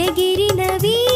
எகிரி நவீ